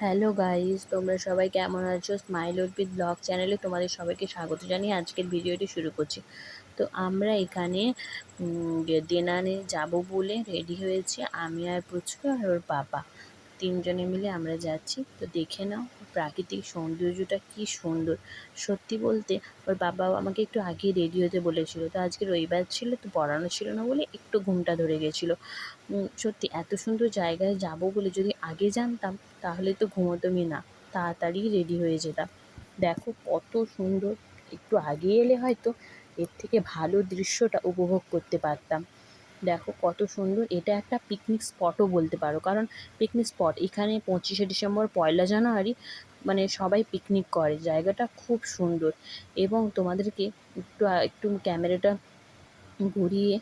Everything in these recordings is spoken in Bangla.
হ্যালো গাইজ তোমরা সবাই কেমন আছো? স্মাইল উদ্ভিদ ব্লগ চ্যানেলে তোমাদের সবাইকে স্বাগত জানিয়ে আজকের ভিডিওটি শুরু করছি। তো আমরা এখানে দেনানে যাব বলে রেডি হয়েছি। আমি আর পুচকু আর ওর বাবা তিনজনে মিলে আমরা যাচ্ছি। তো দেখে নাও প্রাকৃতিক সৌন্দর্যটা কি সুন্দর। সত্যি বলতে ওর বাবা আমাকে একটু আগেই রেডি হতে বলেছিল, তো আজকে রবিবার ছিল, তো পড়ানো ছিল না বলে একটু ঘুমটা ধরে গেছিল। সত্যি এত সুন্দর জায়গায় যাব বলে যদি আগে জানতাম, তাহলে তো ঘুমোতামই না। তাড়াতাড়ি রেডি হয়ে যেতাম। দেখো কত সুন্দর, একটু আগে এলে হয়তো এর থেকে ভালো দৃশ্যটা উপভোগ করতে পারতাম। দেখো কত সুন্দর। এটা একটা পিকনিক স্পটও বলতে পারো। কারণ পিকনিক স্পট এখানে পঁচিশে ডিসেম্বর, পয়লা জানুয়ারি মানে সবাই পিকনিক করে। জায়গাটা খুব সুন্দর। এবং তোমাদেরকে একটু একটু ক্যামেরাটা ঘুরিয়ে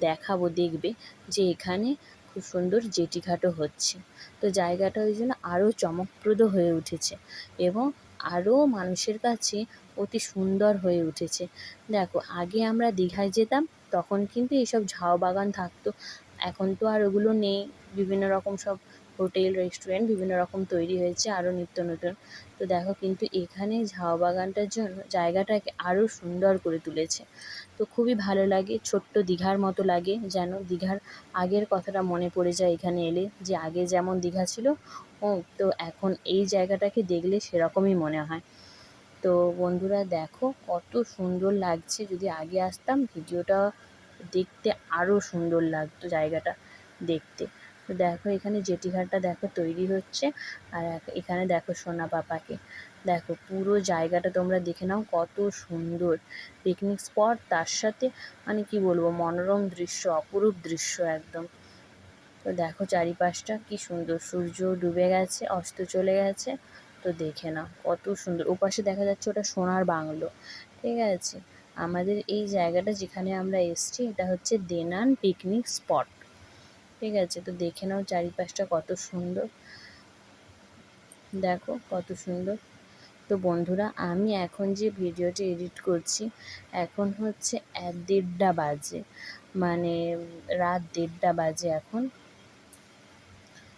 দেখাবো, দেখবে যে এখানে খুব সুন্দর জেটিঘাটও হচ্ছে। তো জায়গাটা ওই জন্য আরও চমকপ্রদ হয়ে উঠেছে। এবং আরও মানুষের কাছে অতি সুন্দর হয়ে উঠেছে। দেখো, আগে আমরা দীঘায় যেতাম, তখন কিন্তু এইসব ঝাউ বাগান থাকতো। এখন তো আর ওগুলো নেই। বিভিন্ন রকম সব হোটেল, রেস্টুরেন্ট বিভিন্ন রকম তৈরি হয়েছে আরও নিত্য নতুন। তো দেখো কিন্তু এখানে ঝাউ বাগানটার জন্য জায়গাটাকে আরও সুন্দর করে তুলেছে। তো খুবই ভালো লাগে, ছোট্ট দীঘার মতো লাগে যেন। দীঘার আগের কথাটা মনে পড়ে যায় এখানে এলে যে আগে যেমন দীঘা ছিল, ও তো এখন এই জায়গাটাকে দেখলে সেরকমই মনে হয়। তো বন্ধুরা দেখো কত সুন্দর লাগছে, যদি আগে আসতাম ভিডিওটা দেখতে আরও সুন্দর লাগতো জায়গাটা দেখতে। তো দেখো এখানে জেটিঘাটটা দেখো তৈরি হচ্ছে। আর এখানে দেখো সোনা পাপাকে। দেখো পুরো জায়গাটা তোমরা দেখে নাও কত সুন্দর পিকনিক স্পট তার সাথে মানে কি বলব, মনোরম দৃশ্য, অপরূপ দৃশ্য একদম। তো দেখো চারিপাশটা কি সুন্দর, সূর্য ডুবে গেছে, অস্ত চলে গেছে। তো দেখে নাও কত সুন্দর। ওপাশে দেখা যাচ্ছে ওটা সোনার বাংলো। ঠিক আছে? আমাদের এই জায়গাটা যেখানে আমরা এসছি, এটা হচ্ছে দেনান পিকনিক স্পট ঠিক আছে? তো দেখে নাও চারিপাশটা কত সুন্দর। দেখো কত সুন্দর। তো বন্ধুরা, আমি এখন যে ভিডিওটি এডিট করছি, এখন হচ্ছে এক দেড়টা বাজে। মানে রাত দেড়টা বাজে এখন।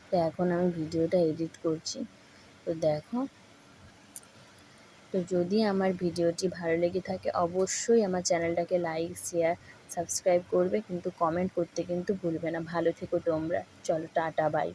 তো এখন আমি ভিডিওটা এডিট করছি। তো দেখো। তো যদি আমার ভিডিওটি ভালো লেগে থাকে, অবশ্যই আমার চ্যানেলটাকে লাইক, শেয়ার সাবস্ক্রাইব করবে কিন্তু কমেন্ট করতে কিন্তু ভুলবে না। ভালো থেকো তোমরা। চলো টাটা বাই